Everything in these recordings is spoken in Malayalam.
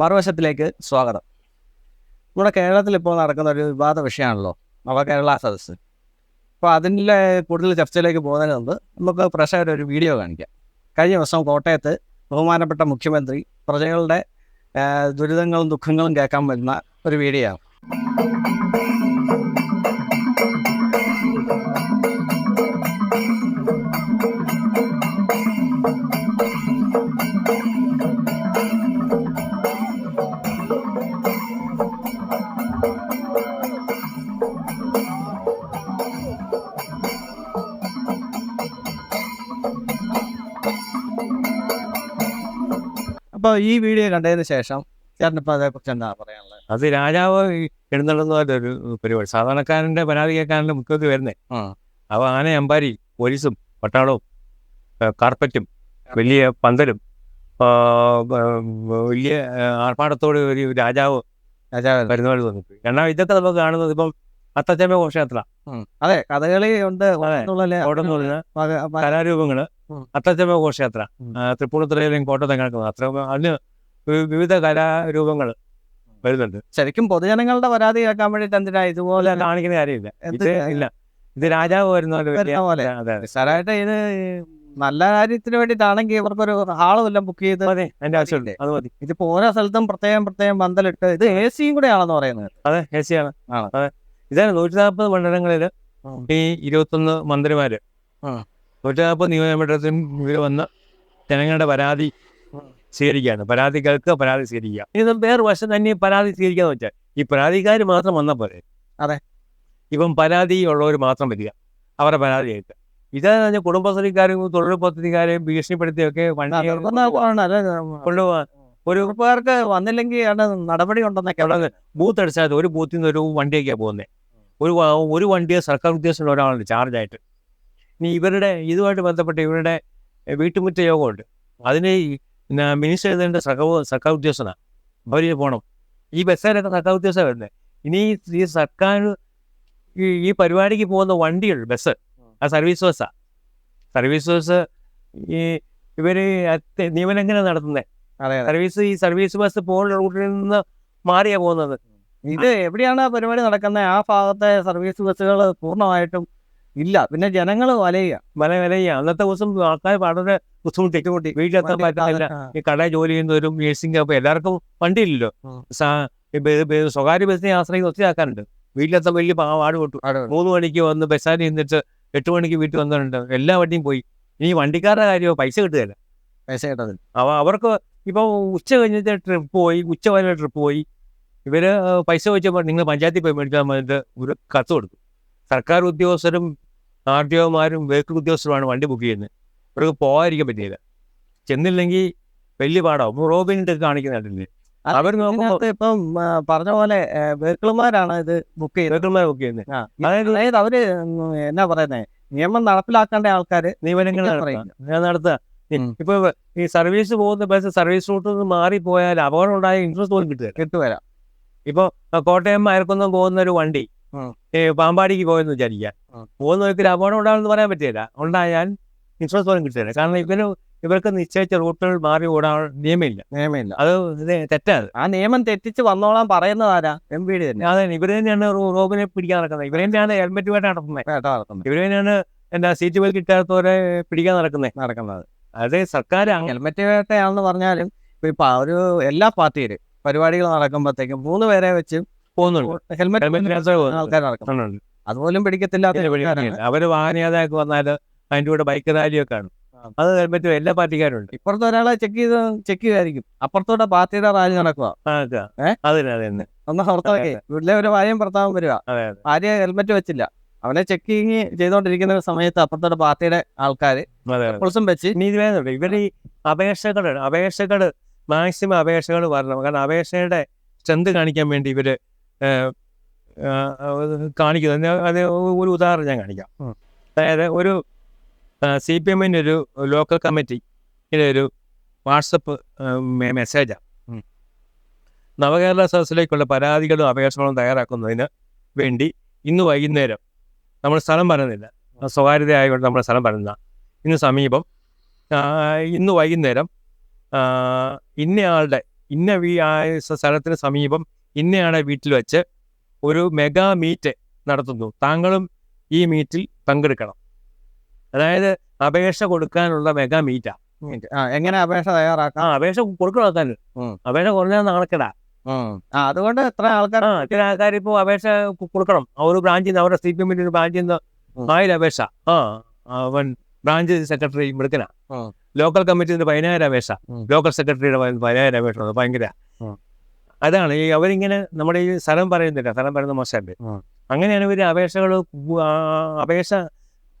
മറുവശത്തിലേക്ക് സ്വാഗതം. നമ്മുടെ കേരളത്തിൽ ഇപ്പോൾ നടക്കുന്ന ഒരു വിവാദ വിഷയമാണല്ലോ നവ കേരള സദസ്സ്. അപ്പോൾ അതിന്റെ കൂടുതൽ ചർച്ചയിലേക്ക് പോകുന്നതിന് മുമ്പ് നമുക്ക് പ്രേക്ഷകരുടെ ഒരു വീഡിയോ കാണിക്കാം. കഴിഞ്ഞ ദിവസം കോട്ടയത്ത് ബഹുമാനപ്പെട്ട മുഖ്യമന്ത്രി പ്രജകളുടെ ദുരിതങ്ങളും ദുഃഖങ്ങളും കേൾക്കാൻ വരുന്ന ഒരു വീഡിയോ ആണ്. അപ്പോൾ ഈ വീഡിയോ കണ്ടതിന് ശേഷം ചേട്ടനിപ്പോൾ അതേക്കുറിച്ച് എന്താ പറയാനുള്ളത്? അത് രാജാവ് എഴുന്നള്ളുന്ന ഒരു പരിപാടി. സാധാരണക്കാരന്റെ പരാതി കേൾക്കാനല്ലേ മുഖ്യമന്ത്രി വരുന്നേ. അപ്പോൾ ആന അമ്പാരി പോലീസും പട്ടാളവും കാർപ്പറ്റും വലിയ പന്തലും വലിയ ആർഭാടത്തോട് ഒരു രാജാവ് രാജാവ് വരുന്നവർ തോന്നിപ്പോയി. കാരണം ഇതൊക്കെ നമുക്ക് കാണുന്നത് ഇപ്പം അത്തച്ചമ്മ ഘോഷയാത്ര. അതെ കഥകളി ഉണ്ട് അതെ. കലാരൂപങ്ങൾ ഉം. അത്തച്ചമ്മ ഘോഷയാത്ര തൃപ്പൂണിത്തുറയിലും കോട്ടയത്തെ കിടക്കുന്നത് അത്ര അതിന് വിവിധ കലാരൂപങ്ങൾ വരുന്നുണ്ട്. ശരിക്കും പൊതുജനങ്ങളുടെ പരാതി കേൾക്കാൻ വേണ്ടിട്ട് എന്തിനാ ഇതുപോലെ പോലെ കാണിക്കുന്ന കാര്യമില്ല. ഇത് ഇല്ല. ഇത് രാജാവ് വരുന്ന നിസ്സാരമായിട്ട് ഇത് നല്ല കാര്യത്തിന് വേണ്ടിയിട്ടാണെങ്കിൽ ഇവർക്കൊരു ഹാളും എല്ലാം ബുക്ക് ചെയ്ത് അതെ എന്റെ ആവശ്യമുണ്ട്. അത് മതി. ഇതിപ്പോ ഓരോ സ്ഥലത്തും പ്രത്യേകം പ്രത്യേകം പന്തലിട്ട് ഇത് എ സിയും കൂടെ ആണെന്ന് പറയുന്നത്. അതെ എ സി ആണ്? ആണ്. അതെ. ഇതാണ് നൂറ്റി നാൽപ്പത് മണ്ഡലങ്ങളിൽ ഉം. ഈ ഇരുപത്തൊന്ന് മന്ത്രിമാര്. ഉം. നൂറ്റി നാൽപ്പത് നിയോജകമണ്ഡലത്തിലും ഇവർ വന്ന് ജനങ്ങളുടെ പരാതി സ്വീകരിക്കുകയാണ്. പരാതി കേൾക്കുക പരാതി സ്വീകരിക്കുക. ഇനി വേറെ വശം തന്നെ പരാതി സ്വീകരിക്കാന്ന് വെച്ചാൽ ഈ പരാതിക്കാർ മാത്രം വന്നാൽ പോരെ. അതെ. ഇപ്പം പരാതി ഉള്ളവർ മാത്രം വരിക. അവരുടെ പരാതി കേൾക്കുക. ഇതെന്ന് പറഞ്ഞാൽ കുടുംബശ്രീക്കാരും തൊഴിൽ പദ്ധതിക്കാരെയും ഭീഷണിപ്പെടുത്തിയൊക്കെ കൊണ്ടുപോകാൻ ഒരു പേർക്ക് വന്നില്ലെങ്കിൽ നടപടി ഉണ്ടെന്നൊക്കെ അവിടെ ബൂത്ത് അടിച്ചാൽ ഒരു ബൂത്തിൽ നിന്ന് ഒരു വണ്ടിയൊക്കെയാണ് പോകുന്നത് ഒരു ഒരു വണ്ടിയെ സർക്കാർ ഉദ്ദേശമുള്ള ഒരാളുണ്ട് ചാർജായിട്ട് ഇനി ഇവരുടെ ഇതുമായിട്ട് ബന്ധപ്പെട്ട് ഇവരുടെ വീട്ടുമുറ്റ യോഗമുണ്ട്. അതിന് മിനിസ്റ്റർ എഴുതേണ്ട സഹ സർക്കാർ ഉദ്യോഗസ്ഥനാണ് അവർ പോകണം ഈ ബസ്സുകാരൊക്കെ സർക്കാർ ഉദ്യോഗസ്ഥ വരുന്നത് ഇനി ഈ- സർക്കാർ ഈ ഈ പരിപാടിക്ക് പോകുന്ന വണ്ടികൾ ബസ് ആ സർവീസ് ബസ്സാണ് സർവീസ് ബസ് ഈ ഇവർ എങ്ങനെ നടത്തുന്നത് അതെ അതെ. സർവീസ് ഈ സർവീസ് ബസ് പോകുന്ന റൂട്ടിൽ നിന്ന് മാറിയാ പോകുന്നത്. ഇത് എവിടെയാണ് ആ പരിപാടി നടക്കുന്നത് ആ ഭാഗത്തെ സർവീസ് ബസ്സുകൾ പൂർണമായിട്ടും ഇല്ല പിന്നെ ജനങ്ങൾ വലയ വല വലയ. അന്നത്തെ ദിവസം ആൾക്കാർ വളരെ ബുദ്ധിമുട്ടി വീട്ടിലെത്താൻ വണ്ടി പറ്റുന്നില്ല. ഈ കട ജോലി ചെയ്യുന്നവരും നേഴ്സിംഗ് അപ്പൊ എല്ലാവർക്കും വണ്ടിയില്ലല്ലോ. സ്വകാര്യ ബസ്സിനെ ആശ്രയിക്കുന്ന ഒത്തിരി ആൾക്കാരുണ്ട് വീട്ടിലെത്താൻ വലിയ പാട് പൊട്ടു മൂന്ന് മണിക്ക് വന്ന് ബസ്സാരി നിന്നിട്ട് എട്ട് മണിക്ക് വീട്ടിൽ വന്നിട്ടുണ്ട്. എല്ലാ വണ്ടിയും പോയി. ഇനി വണ്ടിക്കാരുടെ കാര്യമോ? പൈസ കിട്ടുകയില്ല. പൈസ കിട്ടതില്ല. അവ അവർക്ക് ഇപ്പൊ ഉച്ച കഴിഞ്ഞിട്ട് ട്രിപ്പ് പോയി ഉച്ച വരെ ട്രിപ്പ് പോയി. ഇവർ പൈസ വെച്ചപ്പോൾ നിങ്ങൾ പഞ്ചായത്തിൽ പോയി മേടിക്കാൻ വന്നിട്ട് ഒരു കത്ത് കൊടുക്കും സർക്കാർ ഉദ്യോഗസ്ഥരും ആർ ടി ഒമാരും വെഹിക്കിൾ ഉദ്യോഗസ്ഥരുമാണ് വണ്ടി ബുക്ക് ചെയ്യുന്നത്. ഇവർക്ക് പോകാതിരിക്കാൻ പറ്റിയില്ല ചെന്നില്ലെങ്കിൽ വലിയ പാടാവും. റോബിനിട്ട് കാണിക്കുന്നുണ്ടല്ലേ അവർ നോക്കുമ്പോൾ ഇപ്പം പറഞ്ഞ പോലെ വെഹിക്കിൾമാരാണ് ഇത് ബുക്ക് ചെയ്യുന്നത്. വെഹിക്കിൾമാർ ബുക്ക് ചെയ്യുന്നത്. അതായത് അവർ എന്നാ പറയുന്നത് നിയമം നടപ്പിലാക്കേണ്ട ആൾക്കാർ നിയമനങ്ങൾ നടത്തുക. ഇപ്പൊ ഈ സർവീസ് പോകുന്ന ബസ് സർവീസ് റൂട്ടിൽ നിന്ന് പോയാൽ അപകടം ഉണ്ടായ ഇൻട്രസ്റ്റ് പോലും കിട്ടുക കിട്ടുവരാം ഇപ്പൊ കോട്ടയം അയർക്കുന്നം പോകുന്ന ഒരു വണ്ടി പാമ്പാടിക്ക് പോയെന്ന് വിചാരിക്കുക. പോകുന്ന ഒരു അപകടം ഉണ്ടാകുമെന്ന് പറയാൻ പറ്റില്ല. ഉണ്ടായാൽ ഇൻഷുറൻസ് പോലും കിട്ടില്ല. കാരണം ഇവർ ഇവർക്ക് നിശ്ചയിച്ച റൂട്ടുകൾ മാറി ഓടാൻ നിയമമില്ല. നിയമമില്ല. അത് തെറ്റാണ്. ആ നിയമം തെറ്റിച്ച് വന്നോളാൻ പറയുന്നതാരാ എം പി ഡി തന്നെ. അതെ ഇവർ തന്നെയാണ് റോബിനെ പിടിക്കാൻ നടക്കുന്നത്. ഇവർ തന്നെയാണ് ഹെൽമെറ്റുമായിട്ട് നടക്കുന്നത് ഇവർ തന്നെയാണ് എന്താ സീറ്റ് ബെൽറ്റ് കിട്ടാത്തവരെ പിടിക്കാൻ നടക്കുന്നത് നടക്കുന്നത്. അത് സർക്കാർ ഹെൽമെറ്റ് വേട്ടയാണെന്ന് പറഞ്ഞാലും ഇപ്പൊ ഒരു എല്ലാ പാർട്ടിയിലും പരിപാടികൾ നടക്കുമ്പോഴത്തേക്കും മൂന്ന് പേരെ വെച്ച് പോകുന്നുണ്ട് ഹെൽമെറ്റ് അതുപോലും പിടിക്കത്തില്ല. അവർ വാഹനയാതാക്കി വന്നാൽ അതിന്റെ കൂടെ ബൈക്ക് റാലിയൊക്കെ ആണ്. അത് ഹെൽമെറ്റ് എല്ലാ പാർട്ടിക്കാരും ഉണ്ട് ഇപ്പുറത്തെ ഒരാളെ ചെക്ക് ചെയ്ത് ചെക്ക് ചെയ്തായിരിക്കും. അപ്പുറത്തോടെ പാർട്ടിയുടെ റാലി നടക്കുക ഒന്ന് പുറത്തൊക്കെ. വീട്ടിലെ ഒരു ഭാര്യയും ഭർത്താവും വരിക. ഭാര്യ ഹെൽമെറ്റ് വെച്ചില്ല. അവനെ ചെക്കിങ് ചെയ്തോണ്ടിരിക്കുന്ന സമയത്ത് അപ്പുറത്തോടെ പാർട്ടിയുടെ ആൾക്കാർ പുളിസും വെച്ച് വേണ്ട ഇവർ ഈ അപേക്ഷകൾ അപേക്ഷകൾ മാക്സിമം അപേക്ഷകൾ വരണം. കാരണം അപേക്ഷയുടെ സ്ട്രെങ്ത് കാണിക്കാൻ വേണ്ടി ഇവർ കാണിക്കുന്നത് അത് ഒരു ഉദാഹരണം ഞാൻ കാണിക്കാം. അതായത് ഒരു സി പി എമ്മിന്റെ ഒരു ലോക്കൽ കമ്മിറ്റി ഒരു വാട്സപ്പ് മെസ്സേജാണ്. നവകേരള സദസ്സിലേക്കുള്ള പരാതികളും അപേക്ഷകളും തയ്യാറാക്കുന്നതിന് വേണ്ടി ഇന്ന് വൈകുന്നേരം നമ്മൾ സ്ഥലം പറയുന്നില്ല. സ്വകാര്യത ആയതുകൊണ്ട് നമ്മൾ സ്ഥലം പറയുന്ന ഇന്ന് സമീപം ഇന്ന് വൈകുന്നേരം ഇന്നയാളുടെ ഇന്ന സ്ഥലത്തിന് സമീപം ഇന്നയാളെ വീട്ടിൽ വെച്ച് ഒരു മെഗാ മീറ്റ് നടത്തുന്നു. താങ്കളും ഈ മീറ്റിൽ പങ്കെടുക്കണം. അതായത് അപേക്ഷ കൊടുക്കാനുള്ള മെഗാ മീറ്റാ എങ്ങനെ അപേക്ഷ ആ തയ്യാറാക്കാം അപേക്ഷ കൊടുക്കണം ആൾക്കാർ. അപേക്ഷ കുറഞ്ഞാൽ നടക്കടാ ആ അതുകൊണ്ട് എത്ര ആൾക്കാർ ആ ചില ആൾക്കാർ ഇപ്പോൾ അപേക്ഷ കൊടുക്കണം. ആ ഒരു ബ്രാഞ്ചിൽ നിന്ന് അവരുടെ സി പി എമ്മിന്റെ ഒരു ബ്രാഞ്ചിൽ നിന്ന്. ആയിരം അപേക്ഷ. ആ അവൻ ബ്രാഞ്ച് സെക്രട്ടറി മിടുക്കനാ. ലോക്കൽ കമ്മിറ്റിന്റെ പതിനായിരം അപേക്ഷ. ലോക്കൽ സെക്രട്ടറിയുടെ പതി- പതിനായിരം അപേക്ഷ. ഭയങ്കര. അതാണ് ഈ അവരിങ്ങനെ നമ്മുടെ ഈ സ്ഥലം പറയുന്നില്ല സ്ഥലം പറയുന്ന മോശമല്ലേ? അങ്ങനെയാണ് ഇവർ അപേക്ഷകൾ അപേക്ഷ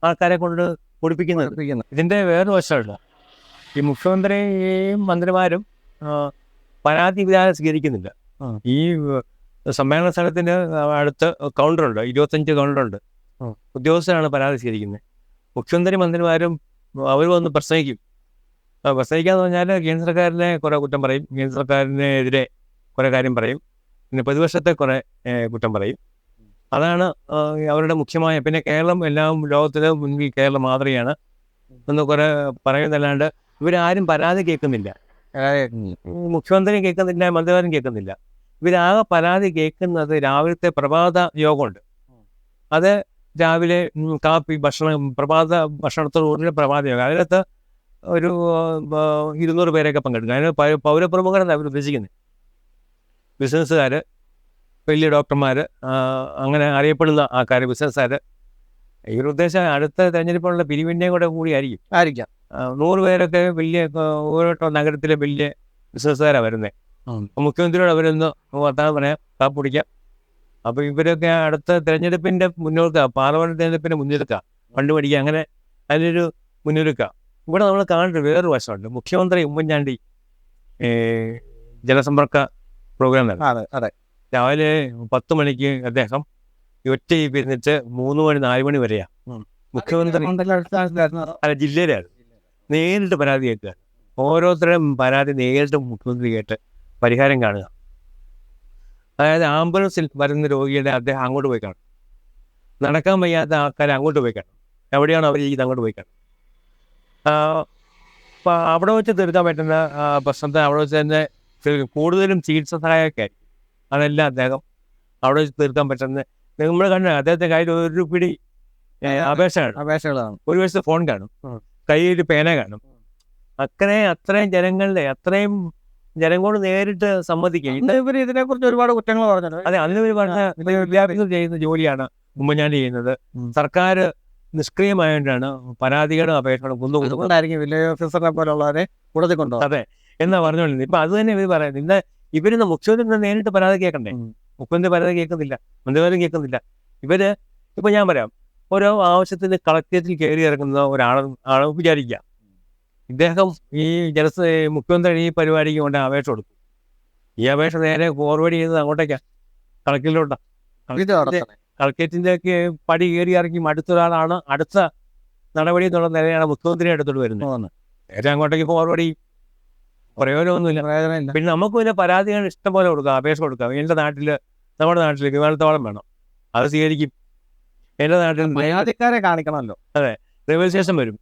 ആൾക്കാരെ കൊണ്ട് കൊടുപ്പിക്കുന്നത് പഠിപ്പിക്കുന്നു. ഇതിന്റെ വേറൊരു വശമുണ്ട്. ഈ മുഖ്യമന്ത്രിയും മന്ത്രിമാരും പരാതി വിധാനം സ്വീകരിക്കുന്നില്ല. ഈ സമ്മേളന സ്ഥലത്തിന് അടുത്ത് കൗണ്ടറുണ്ട് ഇരുപത്തഞ്ച് കൗണ്ടറുണ്ട്. ഉദ്യോഗസ്ഥരാണ് പരാതി സ്വീകരിക്കുന്നത്. മുഖ്യമന്ത്രി മന്ത്രിമാരും അവർ വന്ന് പ്രസംഗിക്കും. പ്രസംഗിക്കാന്ന് പറഞ്ഞാൽ കേന്ദ്ര സർക്കാരിനെ കുറെ കുറ്റം പറയും. കേന്ദ്ര സർക്കാരിനെതിരെ കുറെ കാര്യം പറയും. പിന്നെ പ്രതിപക്ഷത്തെ കുറേ കുറ്റം പറയും. അതാണ് അവരുടെ മുഖ്യമായ പിന്നെ കേരളം എല്ലാം ലോകത്തിലെ മുൻപിൽ കേരളം മാതൃകയാണ് എന്ന് കുറെ പറയുന്നല്ലാണ്ട് ഇവരാരും പരാതി കേൾക്കുന്നില്ല. മുഖ്യമന്ത്രി കേൾക്കുന്നില്ല മന്ത്രിമാരും കേൾക്കുന്നില്ല. ഇവരാകെ പരാതി കേൾക്കുന്നത് രാവിലത്തെ പ്രഭാത യോഗമുണ്ട്. അത് രാവിലെ കാപ്പി ഭക്ഷണം പ്രഭാത ഭക്ഷണത്തോടുകൂടി പ്രഭാത യോഗം. അതിനകത്ത് ഒരു ഇരുന്നൂറ് പേരൊക്കെ പങ്കെടുക്കും. അതിന് പൗരപ്രമുഖരെന്ന് അവർ ഉദ്ദേശിക്കുന്നത് ബിസിനസ്സുകാർ വലിയ ഡോക്ടർമാർ അങ്ങനെ അറിയപ്പെടുന്ന ആൾക്കാർ ബിസിനസ്സുകാർ ഇവരുടെ ഉദ്ദേശം അടുത്ത തെരഞ്ഞെടുപ്പിനുള്ള പിരിവിന്റെയും കൂടെ കൂടിയായിരിക്കും. ആയിരിക്കാം. നൂറ് പേരൊക്കെ വലിയ ഓരോട്ടോ ഓരോ നഗരത്തിലെ വലിയ ബിസിനസ്സുകാരാണ് വരുന്നത്. മുഖ്യമന്ത്രിയോട് അവരൊന്ന് വർത്താനം പറയാം കാപ്പ് കുടിക്കാം. അപ്പോൾ ഇവരൊക്കെ അടുത്ത തെരഞ്ഞെടുപ്പിന്റെ മുന്നോട്ട് പാർലമെന്റ് തെരഞ്ഞെടുപ്പിന്റെ മുന്നൊരുക്കുക ഫണ്ട് മേടിക്കുക അങ്ങനെ അതിനൊരു മുന്നൊരുക്കുക ഇവിടെ നമ്മൾ കാണേണ്ട വേറൊരു വശമുണ്ട്. മുഖ്യമന്ത്രി ഉമ്മൻചാണ്ടി ജനസമ്പർക്ക പ്രോഗ്രാം നടത്തി അതെ അതെ. രാവിലെ പത്ത് മണിക്ക് അദ്ദേഹം ഒറ്റ ഇരുന്നിട്ട് മൂന്ന് മണി നാല് മണി വരെയാ. മുഖ്യമന്ത്രി അല്ല ജില്ലയിലായിരുന്നു. നേരിട്ട് പരാതി കേൾക്കുക. ഓരോരുത്തരുടെയും പരാതി നേരിട്ട് മുഖ്യമന്ത്രി കേട്ട് പരിഹാരം കാണുക. അതായത് ആംബുലൻസിൽ വരുന്ന രോഗിയുടെ അദ്ദേഹം അങ്ങോട്ട് പോയി കാണും. നടക്കാൻ വയ്യാത്ത ആൾക്കാരെ അങ്ങോട്ട് പോയി കാണും. എവിടെയാണ് അവർ ഇരിക്കുന്നത് അങ്ങോട്ട് പോയി കാണും. അവിടെ വെച്ച് തീർക്കാൻ പറ്റുന്ന പ്രശ്നത്തെ അവിടെ വെച്ച് തന്നെ. കൂടുതലും ചികിത്സ സഹായമൊക്കെ ആയിരിക്കും. അതെല്ലാം അദ്ദേഹം അവിടെ വെച്ച് തീർക്കാൻ പറ്റുന്ന നമ്മൾ കണ്ട അദ്ദേഹത്തെ കയ്യിൽ ഒരു പിടി ഏ, അപേക്ഷ കാണും. അപേക്ഷകളാണ്. ഒരു വശത്ത് ഫോൺ കാണും. കയ്യിൽ പേന കാണും. അത്രയും അത്രയും ജനങ്ങളുടെ അത്രയും ജനങ്ങളോട് നേരിട്ട് സമ്മതിക്കും ഇന്ന് ഇതിനെ കുറിച്ച് ഒരുപാട് കുറ്റങ്ങൾ പറഞ്ഞു അതെ അതിന് പറഞ്ഞ ആ, വിദ്യാർത്ഥികൾ ചെയ്യുന്ന ജോലിയാണ് ഉമ്മൻചാണ്ടി ചെയ്യുന്നത്. സർക്കാർ നിഷ്ക്രിയമായതുകൊണ്ടാണ് പരാതികളും അപേക്ഷകളും കുന്നുകൊണ്ടായിരിക്കും വില്ലേജ് ഓഫീസറിനെ പോലുള്ളവരെ കൂടുതൽ കൊണ്ടുപോകും അതെ. എന്നാ പറഞ്ഞോളി ഇപ്പൊ അത് തന്നെ ഇവർ പറയുന്നത് ഇന്ന് ഇവരിന്ന് മുഖ്യമന്ത്രി നേരിട്ട് പരാതി കേൾക്കണ്ടേ. മുഖ്യമന്ത്രി പരാതി കേൾക്കുന്നില്ല മന്ത്രിമാരും കേൾക്കുന്നില്ല. ഇവർ ഇപ്പൊ ഞാൻ പറയാം ഓരോ ആവശ്യത്തിന് കളക്ടറേറ്റിൽ കയറി ഇറങ്ങുന്ന ഒരാളെ ആളെ വിചാരിക്കുക. ഇദ്ദേഹം ഈ ജനസ മുഖ്യമന്ത്രി ഈ പരിപാടിക്ക് കൊണ്ട് അപേക്ഷ കൊടുത്തു ഈ അപേക്ഷ നേരെ ഫോർവേഡ് ചെയ്തത് അങ്ങോട്ടേക്കാ കളക്ടറിലോട്ടാ. കളക്ടറേറ്റിന്റെ ഒക്കെ പടി കയറി ഇറങ്ങി അടുത്തൊരാളാണ് അടുത്ത നടപടി എന്നുള്ള നിലയാണ് മുഖ്യമന്ത്രി അടുത്തോട്ട് വരുന്നത്. നേരെ അങ്ങോട്ടേക്ക് ഫോർവേഡ് ചെയ്യും. പ്രയോജനമൊന്നുമില്ല. പ്രയോജനമില്ല. പിന്നെ നമുക്ക് പിന്നെ പരാതികൾ ഇഷ്ടം പോലെ കൊടുക്കാം അപേക്ഷ കൊടുക്കാം. എന്റെ നാട്ടിൽ നമ്മുടെ നാട്ടിൽ വിമാനത്താവളം വേണം. അത് സ്വീകരിക്കും. എന്റെ നാട്ടിൽ പരാതിക്കാരെ കാണിക്കണമല്ലോ. റെയിൽവേ സ്റ്റേഷൻ വരും.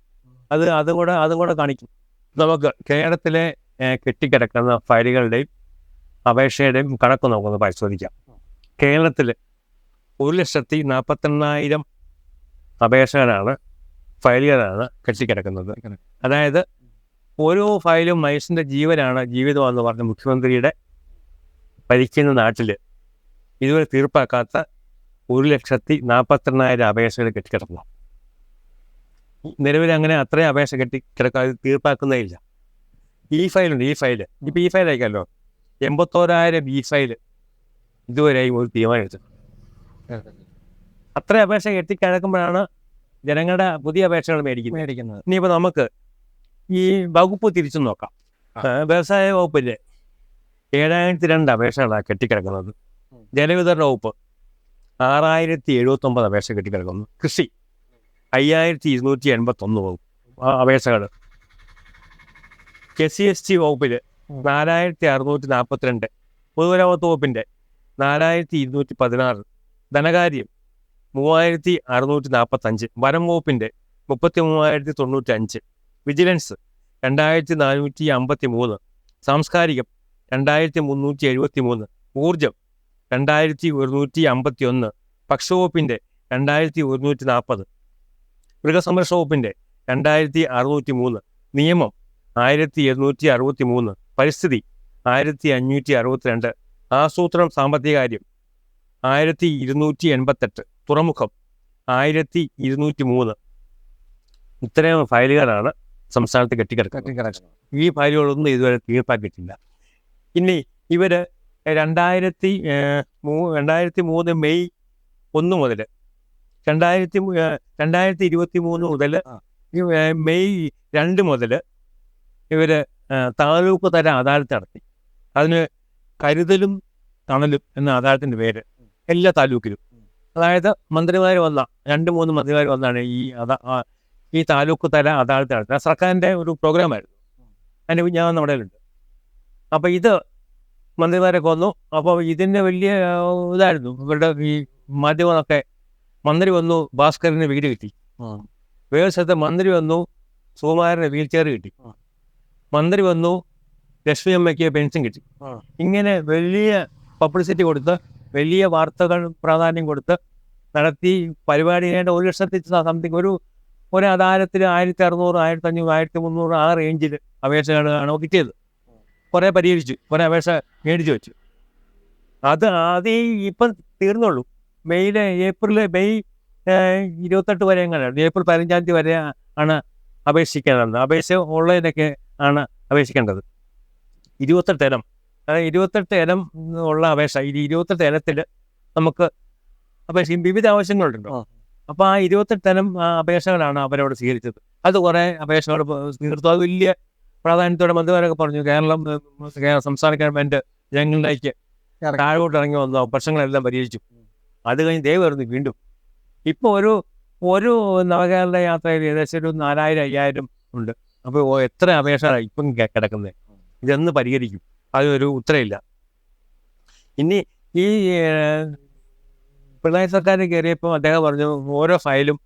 അത് അതും കൂടെ അതും കൂടെ കാണിക്കും. നമുക്ക് കേരളത്തിലെ കെട്ടിക്കിടക്കുന്ന ഫയലുകളുടെയും അപേക്ഷയുടെയും കണക്ക് നമുക്കൊന്ന് പരിശോധിക്കാം. കേരളത്തിൽ ഒരു ലക്ഷത്തി നാൽപ്പത്തെണ്ണായിരം അപേക്ഷകളാണ് ഫയലുകളാണ് കെട്ടിക്കിടക്കുന്നത്. അതായത് ഓരോ ഫയലും മനുഷ്യന്റെ ജീവനാണ് ജീവിതമെന്ന് പറഞ്ഞ മുഖ്യമന്ത്രിയുടെ ഭരിക്കുന്ന നാട്ടിൽ ഇതുവരെ തീർപ്പാക്കാത്ത ഒരു ലക്ഷത്തി നാൽപ്പത്തെണ്ണായിരം അപേക്ഷകൾ കെട്ടിക്കിടക്കുന്നു. നിലവിൽ അങ്ങനെ അത്രയും അപേക്ഷ കെട്ടി കിടക്കാതെ തീർപ്പാക്കുന്നേ ഇല്ല. ഇ ഫയലുണ്ട് ഈ ഫയൽ. ഇപ്പം ഈ ഫയൽ അയക്കാമല്ലോ എൺപത്തോരായിരം ഇ ഫയൽ ഇതുവരെയും ഒരു തീരുമാനം എടുത്തു അത്ര അപേക്ഷ കെട്ടിക്കിടക്കുമ്പോഴാണ് ജനങ്ങളുടെ പുതിയ അപേക്ഷകൾ മേടിക്കുന്നത്. മേടിക്കുന്നത്. ഇനിയിപ്പോൾ നമുക്ക് ഈ വകുപ്പ് തിരിച്ചു നോക്കാം. വ്യവസായ വകുപ്പിൽ ഏഴായിരത്തി രണ്ട് അപേക്ഷകളാണ് കെട്ടിക്കിടക്കുന്നത്. ജലവിതരണ വകുപ്പ് ആറായിരത്തി എഴുപത്തി ഒമ്പത് അപേക്ഷ കെട്ടിക്കിടക്കുന്നു. കൃഷി അയ്യായിരത്തി ഇരുന്നൂറ്റി എൺപത്തൊന്ന് വകുപ്പ് അപേക്ഷകൾ എസ് സി എസ് ടി വകുപ്പിൽ. നാലായിരത്തി അറുന്നൂറ്റി നാൽപ്പത്തിരണ്ട് പൊതുമരാമത്ത് വകുപ്പിന്റെ നാലായിരത്തി ഇരുന്നൂറ്റി പതിനാറ്. ധനകാര്യം മൂവായിരത്തി അറുന്നൂറ്റി നാൽപ്പത്തഞ്ച് വനം വകുപ്പിന്റെ മുപ്പത്തി മൂവായിരത്തി തൊണ്ണൂറ്റി അഞ്ച്. വിജിലൻസ് രണ്ടായിരത്തി നാനൂറ്റി അമ്പത്തി മൂന്ന് സാംസ്കാരികം രണ്ടായിരത്തി മുന്നൂറ്റി എഴുപത്തി മൂന്ന് ഊർജം രണ്ടായിരത്തി ഒരുന്നൂറ്റി അമ്പത്തി ഒന്ന് ഭക്ഷ്യവകുപ്പിന്റെ രണ്ടായിരത്തി ഒരുന്നൂറ്റി നാൽപ്പത് മൃഗസംരക്ഷണ വകുപ്പിന്റെ രണ്ടായിരത്തി അറുന്നൂറ്റി മൂന്ന് നിയമം ആയിരത്തി എഴുന്നൂറ്റി അറുപത്തി മൂന്ന് പരിസ്ഥിതി ആയിരത്തി അഞ്ഞൂറ്റി അറുപത്തിരണ്ട് ആസൂത്രണം സാമ്പത്തിക കാര്യം ആയിരത്തി ഇരുന്നൂറ്റി എൺപത്തെട്ട് തുറമുഖം ആയിരത്തി ഇരുന്നൂറ്റി മൂന്ന് ഇത്രയും ഫയലുകളാണ് സംസ്ഥാനത്ത് കെട്ടിക്കിടക്കുന്നത് കെട്ടിക്കിടക്കണം ഈ ഫയലുകളൊന്നും ഇതുവരെ തീർപ്പാക്കിയിട്ടില്ല. ഇനി ഇവർ രണ്ടായിരത്തി മൂ- രണ്ടായിരത്തി മൂന്ന് മെയ് ഒന്ന് മുതൽ രണ്ടായിരത്തി രണ്ടായിരത്തി ഇരുപത്തി മൂന്ന് മുതൽ. മെയ് രണ്ട് മുതൽ ഇവർ താലൂക്ക് തല അദാലത്ത് നടത്തി. അതിന് കരുതലും തണലും എന്ന അദാലത്തിന്റെ പേര് എല്ലാ താലൂക്കിലും. അതായത് മന്ത്രിമാർ വന്ന രണ്ട് മൂന്ന് മന്ത്രിമാർ വന്നാണ് ഈ ആ, ഈ താലൂക്ക് തല അദാലത്ത് നടത്തുന്നത് അത് സർക്കാരിന്റെ ഒരു പ്രോഗ്രാമായിരുന്നു അതിന്റെ ഞാൻ നമ്മുടെ ഉണ്ട് അപ്പോൾ ഇത് മന്ത്രിമാരൊക്കെ വന്നു. അപ്പോൾ ഇതിന്റെ വലിയ ഇതായിരുന്നു. ഇവരുടെ ഈ മാധ്യമങ്ങളൊക്കെ മന്ത്രി വന്നു ഭാസ്കറിന് വീട് കിട്ടി. വേറെ സ്ഥലത്ത് മന്ത്രി വന്നു സുകുമാരന് വീൽ ചെയർ കിട്ടി. മന്ത്രി വന്നു ലക്ഷ്മി അമ്മയ്ക്ക് പെൻഷൻ കിട്ടി. ഇങ്ങനെ വലിയ പബ്ലിസിറ്റി കൊടുത്ത് വലിയ വാർത്തകൾ പ്രാധാന്യം കൊടുത്ത് നടത്തി പരിപാടി ഒരു ലക്ഷത്തി സംതിങ് ഒരു ഒരു അദാലത്തിൽ ആയിരത്തി അറുന്നൂറ് ആയിരത്തി അഞ്ഞൂറ് ആയിരത്തി മുന്നൂറ് ആ റേഞ്ചിൽ അപേക്ഷകളാണ് കിട്ടിയത്. കുറേ പരിഹരിച്ചു കുറേ അപേക്ഷ മേടിച്ചു വെച്ചു. അത് ആദ്യം ഇപ്പം തീർന്നുള്ളൂ. മെയ്യിലെ ഏപ്രിൽ മെയ് ഇരുപത്തെട്ട് വരെ എങ്ങനെയാണ് ഏപ്രിൽ പതിനഞ്ചാം തീയതി വരെ ആണ് അപേക്ഷിക്കേണ്ടത്. അപേക്ഷ ഓൺലൈനൊക്കെ ആണ് അപേക്ഷിക്കേണ്ടത്. ഇരുപത്തെട്ട് ഇനം. അതായത് ഇരുപത്തെട്ട് ഇനം ഉള്ള അപേക്ഷ. ഇരുപത്തെട്ട് ഇനത്തിൽ നമുക്ക് അപേക്ഷ വിവിധ ആവശ്യങ്ങളുണ്ടല്ലോ. ആ. അപ്പോൾ ആ ഇരുപത്തെട്ടനം അപേക്ഷകളാണ് അവരോട് സ്വീകരിച്ചത്. അത് കുറേ അപേക്ഷകൾ സ്വീകരിച്ചു അത് വലിയ പ്രാധാന്യത്തോടെ മന്ത്രിമാരൊക്കെ പറഞ്ഞു കേരളം സംസ്ഥാന ഗവൺമെന്റ് ജനങ്ങളിലേക്ക്. താഴോട്ട് ഇറങ്ങി വന്നു പ്രശ്നങ്ങളെല്ലാം പരിഹരിച്ചു. അത് കഴിഞ്ഞ് ദൈവം വരുന്നു വീണ്ടും. ഇപ്പോൾ ഒരു ഒരു നവകേരള യാത്രയിൽ ഏകദേശം ഒരു നാലായിരം അയ്യായിരം ഉണ്ട്. അപ്പോൾ എത്ര അപേക്ഷകളാണ് ഇപ്പം കിടക്കുന്നത് ഇതെന്ന് പരിഹരിക്കും. അതൊരു ഉത്തരവില്ല. ഇനി ഈ പിണറായി സർക്കാർ കയറിയപ്പോൾ അദ്ദേഹം പറഞ്ഞു ഓരോ ഫയലും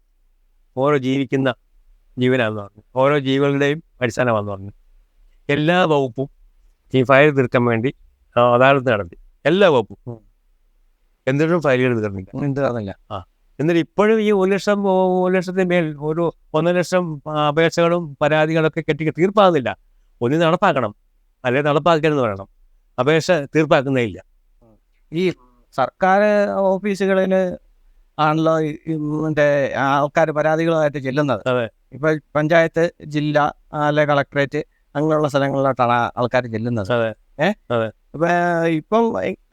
ഓരോ ജീവിക്കുന്ന ജീവനാണെന്ന് പറഞ്ഞു. ഓരോ ജീവികളുടെയും അടിസ്ഥാനമാണെന്ന് പറഞ്ഞു. എല്ലാ വകുപ്പും ഈ ഫയൽ തീർക്കാൻ വേണ്ടി അദാലത്ത് നടത്തി. എല്ലാ വകുപ്പും. എന്നിട്ടും ഫയലുകൾ തീർന്നില്ല. ഇത് ആ. എന്നിട്ട് ഇപ്പോഴും ഈ ഒരു ലക്ഷം ഒരു ലക്ഷത്തിന് മേൽ ഒരു ഒന്നര ലക്ഷം അപേക്ഷകളും പരാതികളൊക്കെ കെട്ടി തീർപ്പാകുന്നില്ല. ഒന്ന് നടപ്പാക്കണം. അല്ലെങ്കിൽ നടപ്പാക്കരുതെന്ന് പറയണം. അപേക്ഷ തീർപ്പാക്കുന്നതില്ല ഈ സർക്കാർ ഓഫീസുകളിൽ ആണല്ലോ മറ്റേ ആൾക്കാർ പരാതികളുമായിട്ട് ചെല്ലുന്നത്. അതെ. ഇപ്പൊ പഞ്ചായത്ത് ജില്ല അല്ലെ കളക്ടറേറ്റ് അങ്ങനെയുള്ള സ്ഥലങ്ങളിലോട്ടാണ് ആൾക്കാർ ചെല്ലുന്നത്. ഏഹ് ഇപ്പം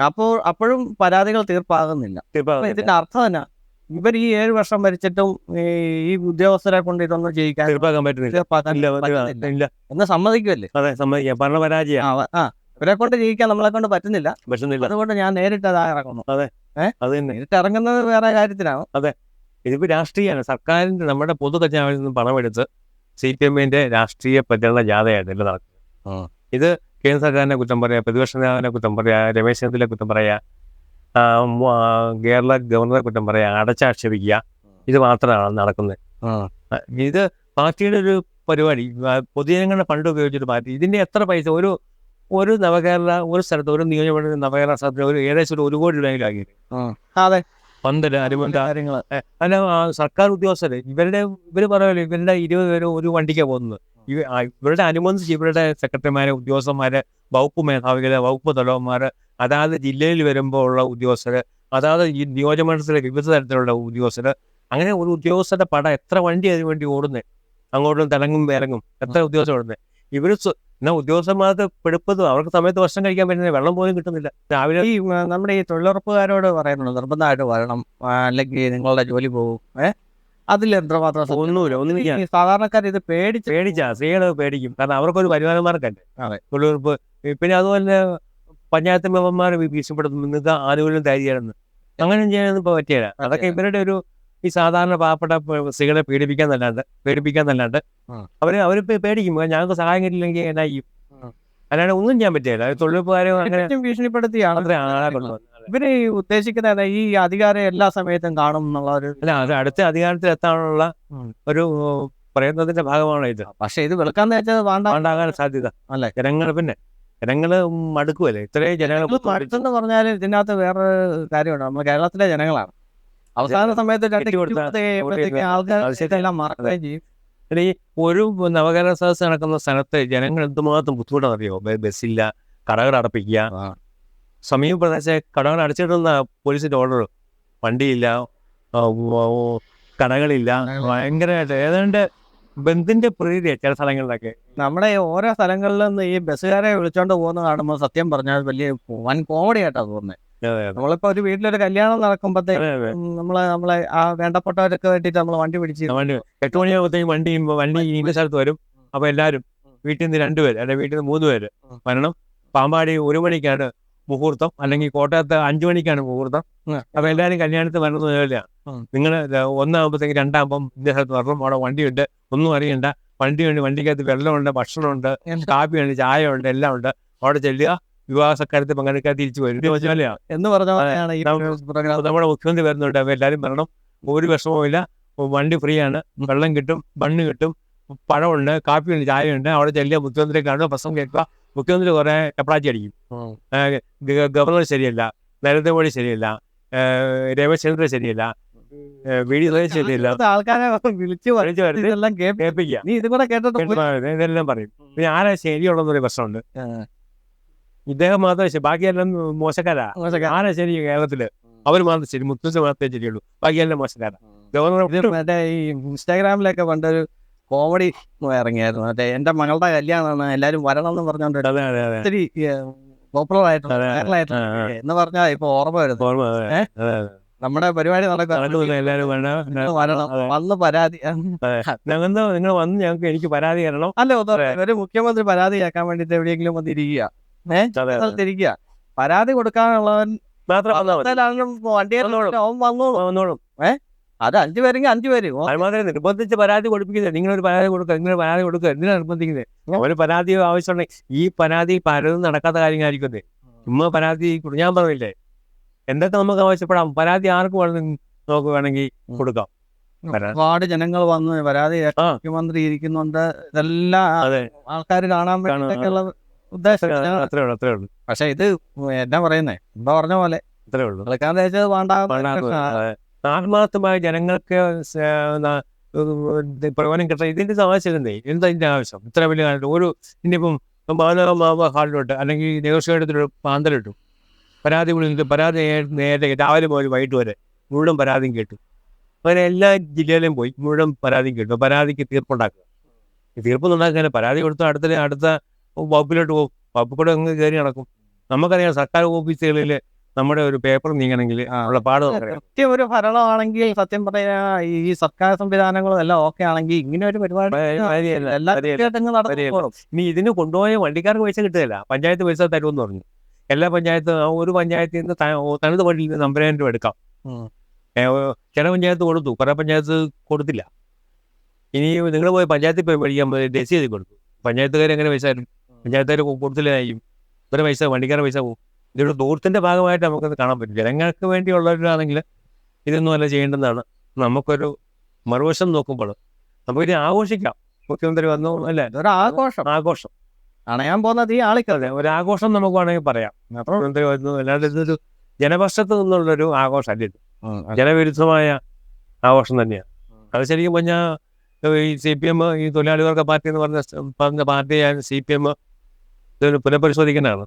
അപ്പോൾ അപ്പോഴും പരാതികൾ തീർപ്പാകുന്നില്ല. ഇതിന്റെ അർത്ഥം തന്നെ ഇവർ ഈ ഏഴ് വർഷം ഭരിച്ചിട്ടും ഈ ഉദ്യോഗസ്ഥരെ കൊണ്ട് ഇതൊന്നും ചെയ്യിക്കാൻ തീർപ്പാക്കാൻ പറ്റുന്നില്ല. എന്ന് സമ്മതിക്കുമല്ലേ അതെ സമ്മതിക്കാം. ഭരണപരാജയ. ആ. ഇവരെ കൊണ്ട് ജീവിക്കാൻ നമ്മളെ കൊണ്ട് പറ്റുന്നില്ല. പറ്റുന്നില്ല. അതുകൊണ്ട് ഞാൻ നേരിട്ട് അതാ ഇറങ്ങുന്നു. അത്. തന്നെ. നേരിട്ട് ഇറങ്ങുന്നത് വേറെ കാര്യത്തിനാണ് ഇതിപ്പോ രാഷ്ട്രീയമാണ് സർക്കാരിന്റെ നമ്മുടെ പൊതു ഖജനാവിൽ നിന്ന് പണമെടുത്ത് സി പി എമ്മിന്റെ രാഷ്ട്രീയ പ്രചരണ ജാഥയായിരുന്നു നടക്കുന്നത്. ഇത് കേന്ദ്ര സർക്കാരിനെ കുറ്റം പറയാ പ്രതിപക്ഷ നേതാവിനെ കുറ്റം പറയാ രമേശ് ചെന്നിത്തലെ കുറ്റം പറയാ കേരള ഗവർണറെ കുറ്റം പറയാ അടച്ചാക്ഷേപിക്കുക. ഇത് മാത്രമാണ് നടക്കുന്നത്. ഇത് പാർട്ടിയുടെ ഒരു പരിപാടി പൊതുജനങ്ങളുടെ ഫണ്ട് ഉപയോഗിച്ചിട്ട് പാർട്ടി ഇതിന്റെ എത്ര പൈസ ഒരു ഒരു നവകേരള ഒരു സ്ഥലത്ത് ഒരു നിയോജകമണ്ഡലം നവകേരള സ്ഥലത്തിന് ഒരു ഏകദേശം ഒരു കോടി രൂപയിലും ആക്കി അതെ. പന്തൽ അനുബന്ധ കാര്യങ്ങൾ അല്ല സർക്കാർ ഉദ്യോഗസ്ഥര് ഇവരുടെ ഇവർ പറയുമല്ലോ ഇവരുടെ ഇരുപത് പേര് ഒരു വണ്ടിക്കാണ് പോകുന്നത്. ഇവരുടെ അനുബന്ധിച്ച് ഇവരുടെ സെക്രട്ടറിമാരെ ഉദ്യോഗസ്ഥന്മാരെ വകുപ്പ് മേധാവികൾ വകുപ്പ് തലവന്മാര് അതാത് ജില്ലയിൽ വരുമ്പോൾ ഉള്ള ഉദ്യോഗസ്ഥര് അതാത് ഈ നിയോജകമണ്ഡലത്തിലെ വിവിധ തരത്തിലുള്ള ഉദ്യോഗസ്ഥര് അങ്ങനെ ഒരു ഉദ്യോഗസ്ഥരുടെ പട എത്ര വണ്ടി അതിനു വേണ്ടി ഓടുന്നത് അങ്ങോട്ടും തിളങ്ങും ഇറങ്ങും എത്ര ഉദ്യോഗസ്ഥ ഓടുന്നത് ഇവർ സ്വ- എന്നാ ഉദ്യോഗസ്ഥന്മാർക്ക് പെടുപ്പതും അവർക്ക് സമയത്ത് ഭക്ഷണം കഴിക്കാൻ പറ്റുന്നില്ല വെള്ളം പോലും കിട്ടുന്നില്ല. രാവിലെ ഈ നമ്മുടെ ഈ തൊഴിലുറപ്പുകാരോട് പറയുന്നുണ്ട് നിർബന്ധമായിട്ട് വരണം അല്ലെങ്കിൽ നിങ്ങളുടെ ജോലി പോകും ഏഹ് അതിൽ എത്രമാത്രം ഒന്നുമില്ല ഒന്നും സാധാരണക്കാർ ഇത് പേടിച്ച് പേടിച്ചാ സ്ത്രീകൾ പേടിക്കും. കാരണം അവർക്കൊരു വരുമാന മാർഗമല്ലേ അതെ. തൊഴിലുറപ്പ് പിന്നെ അതുപോലെ പഞ്ചായത്ത് മെമ്പർമാർ ഭീഷണിപ്പെടുത്തും നിങ്ങൾക്ക് ആനുകൂല്യം തരികയാണെന്ന് അങ്ങനെ ചെയ്യാനൊന്നും ഇപ്പോൾ പറ്റിയല്ല. അതൊക്കെ ഇവരുടെ ഒരു ഈ സാധാരണ പാവപ്പെട്ട സ്ത്രീകളെ സ്ത്രീകളെ പീഡിപ്പിക്കാന്നല്ലാണ്ട് പീഡിപ്പിക്കാന്നല്ലാണ്ട് നല്ലാണ്ട് അവർ അവർ പേടിക്കും. ഞങ്ങൾക്ക് സഹായം കിട്ടില്ലെങ്കിൽ എന്നാ ചെയ്യും. അല്ലാണ്ട് ഒന്നും ചെയ്യാൻ പറ്റില്ല. തൊഴിലുറപ്പുകാരെ അങ്ങനെ ഭീഷണിപ്പെടുത്തിയാണ്. ഇവർ ഈ ഉദ്ദേശിക്കുന്നത് ഈ അധികാരം എല്ലാ സമയത്തും കാണും എന്നുള്ള ഒരു അല്ല അത് അടുത്ത അധികാരത്തിൽ എത്താനുള്ള ഒരു പ്രയത്നത്തിന്റെ ഭാഗമാണ് ഇത്. പക്ഷെ ഇത് വെളുക്കാൻ വെച്ചാൽ വേണ്ടാകാൻ സാധ്യത. അല്ലെ? ജനങ്ങൾ പിന്നെ ജനങ്ങൾ മടുക്കുമല്ലേ ഇത്രയും ജനങ്ങൾ മടുത്തെന്ന് പറഞ്ഞാൽ ഇതിനകത്ത് വേറെ കാര്യമുണ്ട്. നമ്മൾ കേരളത്തിലെ ജനങ്ങളാണ്. അവസാന സമയത്ത് ആൾക്കാർ ഈ ഒരു നവകേരള സദസ് നടക്കുന്ന സ്ഥലത്ത് ജനങ്ങൾ എന്തുമാത്രം ബുദ്ധിമുട്ടാണ് അറിയോ ബസ്സില്ല കടകൾ അടപ്പിക്കുക. സമീപ പ്രദേശത്തെ കടകൾ അടച്ചിടുന്ന പോലീസിന്റെ ഓർഡർ. വണ്ടിയില്ല കടകളില്ല. ഭയങ്കരമായിട്ട് ഏതാണ്ട് ബന്ധിന്റെ പ്രീതിയാണ് ചില സ്ഥലങ്ങളിലൊക്കെ. നമ്മുടെ ഓരോ സ്ഥലങ്ങളിൽ നിന്ന് ഈ ബസ്സുകാരെ വിളിച്ചോണ്ട് പോകുന്ന കാണുമ്പോൾ സത്യം പറഞ്ഞാൽ വലിയ വൻ കോമഡി ആയിട്ടാണ് തോന്നുന്നത്. നമ്മളിപ്പോ ഒരു വീട്ടിലൊരു കല്യാണം നടക്കുമ്പോഴത്തേക്ക്. നമ്മളെ നമ്മളെ ആ വേണ്ടപ്പെട്ടവരൊക്കെ വേണ്ടിട്ട് നമ്മൾ വണ്ടി പിടിച്ച് എട്ട് മണിയാകുമ്പോഴത്തേക്കും വണ്ടി വണ്ടി ഇന്ന സ്ഥലത്ത് വരും. അപ്പൊ എല്ലാരും വീട്ടിൽ നിന്ന് രണ്ടുപേര് അല്ലെങ്കിൽ വീട്ടിൽ നിന്ന് മൂന്ന് പേര്. വരണം. പാമ്പാടി ഒരു മണിക്കാണ് മുഹൂർത്തം. അല്ലെങ്കിൽ കോട്ടയത്ത് അഞ്ചു മണിക്കാണ് മുഹൂർത്തം. അപ്പൊ എല്ലാരും കല്യാണത്തിന് വരണം എന്നില്ല ഉം. നിങ്ങൾ ഒന്നാകുമ്പോഴത്തേക്ക് രണ്ടാകുമ്പം ഇന്ന സ്ഥലത്ത് വരണം. അവിടെ വണ്ടിയുണ്ട്. ഒന്നും അറിയണ്ട. വണ്ടിയുണ്ട് വണ്ടിക്കകത്ത് വെള്ളമുണ്ട് ഭക്ഷണമുണ്ട് കാപ്പിയുണ്ട് ചായ ഉണ്ട് എല്ലാം ഉണ്ട് അവിടെ ചെല്ലുക. വിവാഹ സക്കാലത്ത് പങ്കെടുക്കാൻ തിരിച്ചു വരും എന്ന് പറഞ്ഞ ഈ നമ്മുടെ മുഖ്യമന്ത്രി വരുന്നുണ്ട് എല്ലാവരും വരണം ഒരു വിഷമവുമില്ല വണ്ടി ഫ്രീ ആണ്. വെള്ളം കിട്ടും ബണ്ണ് കിട്ടും പഴമുണ്ട് കാപ്പിയുണ്ട് ചായയുണ്ട്. അവിടെ ചെല്ലുക മുഖ്യമന്ത്രി കാണുക പ്രസംഗം കേൾക്കുക. മുഖ്യമന്ത്രി കുറെ കപ്പളാച്ചി അടിക്കും. ഗവർണർ ശരിയല്ല നരേന്ദ്രമോദി ശരിയല്ല രമേശ് സതീശൻ ശരിയല്ല ഇതെല്ലാം പറയും. പിന്നെ ആരാ ശരിയുള്ളതെന്നൊരു പ്രശ്നമുണ്ട്. ഇദ്ദേഹം മാത്രമേ ശരി ബാക്കിയെല്ലാം മോശക്കാരാ. മോശക്കാ. ആരാ ശരി കേരളത്തിൽ? അവർ മാത്രം ശരി മുത്തച്ഛൻ മാത്രമേ ശരിയുള്ളൂ. ബാക്കിയെല്ലാം മോശക്കാരാ. ഗവർണർ മറ്റേ ഈ ഇൻസ്റ്റാഗ്രാമിലൊക്കെ പണ്ടൊരു കോമഡി ഇറങ്ങിയായിരുന്നു. മറ്റേ എന്റെ മകളുടെ കല്യാണമാണ്. എല്ലാരും വരണം എന്ന് പറഞ്ഞോണ്ട് ഒത്തിരി പോപ്പുലർ ആയിട്ടുണ്ട്. എന്ന് പറഞ്ഞാൽ ഇപ്പൊ ഓർമ്മ വരുന്നു നമ്മുടെ പരിപാടി നടക്കുന്നു വരണം. വന്ന് പരാതി. ഞങ്ങൾ നിങ്ങൾ വന്ന് ഞങ്ങൾക്ക് എനിക്ക് പരാതി തരണം. അല്ല ഒരു മുഖ്യമന്ത്രി പരാതി കേൾക്കാൻ വേണ്ടിട്ട് എവിടെയെങ്കിലും വന്ന് ഇരിക്കുക. അതെ. പരാതി കൊടുക്കാനുള്ളവൻ വന്നോളും. അത് അഞ്ചു പേരെങ്കിൽ അഞ്ചു പേര്. നിർബന്ധിച്ച് പരാതി കൊടുപ്പിക്കുന്നത് ഒരു പരാതി കൊടുക്കുക നിങ്ങൾ പരാതി കൊടുക്കുക എന്തിനാണ് നിർബന്ധിക്കുന്നത് ഒരു പരാതി ആവശ്യമുണ്ടെങ്കിൽ ഈ പരാതി പലതും നടക്കാത്ത കാര്യങ്ങളായിരിക്കും ചുമ്മാ പരാതി ഞാൻ പറഞ്ഞില്ലേ? എന്തൊക്കെ നമുക്ക് ആവശ്യപ്പെടാം? പരാതി ആർക്ക് വേണമെങ്കിൽ നമുക്ക് വേണമെങ്കിൽ കൊടുക്കാം. ഒരുപാട് ജനങ്ങൾ വന്ന് പരാതി. മുഖ്യമന്ത്രി ഇരിക്കുന്നുണ്ട്. ഇതെല്ലാം ആൾക്കാർ കാണാൻ ഉദ്ദേശം അത്രേ ഉള്ളൂ അത്രേ ഉള്ളൂ പക്ഷെ ഇത് എന്നാ പറയുന്നേ? എന്താ പറഞ്ഞ പോലെ? അത്രേ ഉള്ളൂ. കളിക്കാൻ വേണ്ട. ആത്മാർത്ഥമായ ജനങ്ങൾക്ക് പ്രയോജനം കിട്ടാൻ ഇതിന്റെ ആവശ്യമില്ലേ എന്താ? ഇതിന്റെ ആവശ്യം? ഇത്ര വലിയ കാലത്ത് ഒരു ഇനിയിപ്പം മാനവ ഹാളിലോട്ട് അല്ലെങ്കിൽ നെഗോഷിയേറ്റത്തിലൊരു പാന്തലിട്ടു. പരാതി വിളിച്ചിട്ട് പരാതി നേരത്തെ നേരെ രാവിലെ പോലെ വൈകിട്ട് വരെ മുഴുവൻ പരാതിയും കേട്ടു. അങ്ങനെ എല്ലാ ജില്ലയിലും പോയി മുഴുവൻ പരാതിയും കേട്ടു. പരാതിക്ക് തീർപ്പുണ്ടാക്കുക. തീർപ്പൊന്നുണ്ടാക്കാൻ പരാതി കൊടുത്ത അടുത്ത അടുത്ത വകുപ്പിലോട്ട് പോകും വകുപ്പ് കൂടെ അങ്ങ് കയറി നടക്കും. നമുക്കറിയാം സർക്കാർ ഓഫീസുകളിൽ നമ്മുടെ ഒരു പേപ്പർ നീങ്ങണമെങ്കിൽ. ഉള്ള പാട് കൃത്യം ഒരു ഭരണമാണെങ്കിൽ സത്യം പറയാ ഈ സർക്കാർ സംവിധാനങ്ങളും എല്ലാം ഓക്കെ ആണെങ്കിൽ ഇങ്ങനെ ഒരു പരിപാടി. ഇനി ഇതിന് കൊണ്ടുപോയ വണ്ടിക്കാർക്ക് പൈസ കിട്ടുകയില്ല. പഞ്ചായത്ത് പൈസ തരുമെന്ന് പറഞ്ഞു. എല്ലാ പഞ്ചായത്ത് ഒരു പഞ്ചായത്തിൽ നിന്ന് തനത് വണ്ടിയിൽ നിന്ന് അമ്പതിനായിരം രൂപ എടുക്കാം. ചില പഞ്ചായത്ത് കൊടുത്തു. കുറെ പഞ്ചായത്ത് കൊടുത്തില്ല. ഇനി നിങ്ങൾ പോയി പഞ്ചായത്തിൽ പോയി പഠിക്കാൻ പോയി ചെയ്ത് കൊടുത്തു പഞ്ചായത്തുകാർ എങ്ങനെ പൈസ തരും? പഞ്ചായത്തുകാർ കൊടുത്തില്ലായിരിക്കും ഇവരെ പൈസ വണ്ടിക്കാരുടെ പൈസ പോകും ഇതൊരു ദൂരത്തിന്റെ ഭാഗമായിട്ട് നമുക്കത് കാണാൻ പറ്റും. ജനങ്ങൾക്ക് വേണ്ടിയുള്ളവരാണെങ്കിൽ ഇതൊന്നും അല്ല ചെയ്യേണ്ടതാണ്. നമുക്കൊരു മറുവശം നോക്കുമ്പോൾ നമുക്കിത് ആഘോഷിക്കാം. മുഖ്യമന്ത്രി വന്നു അല്ലേ? ഒരു ആഘോഷം. ആഘോഷം. അണയാൻ പോകുന്നത് ഈ ആളിക്കല്ലേ? ഒരു ആഘോഷം നമുക്ക് വേണമെങ്കിൽ പറയാം. മുഖ്യമന്ത്രി വന്നു. അല്ലാണ്ട് ഇതൊരു ജനപക്ഷത്ത് നിന്നുള്ളൊരു ആഘോഷം അല്ലേ ജനവിരുദ്ധമായ ആഘോഷം തന്നെയാണ്. അത് ശരിക്കും പറഞ്ഞാൽ ഈ സി പി എം ഈ തൊഴിലാളി വർഗ പാർട്ടി എന്ന് പറഞ്ഞ പറഞ്ഞ പാർട്ടി സി പി എം ഇതൊരു പുനഃപരിശോധിക്കാനാണ്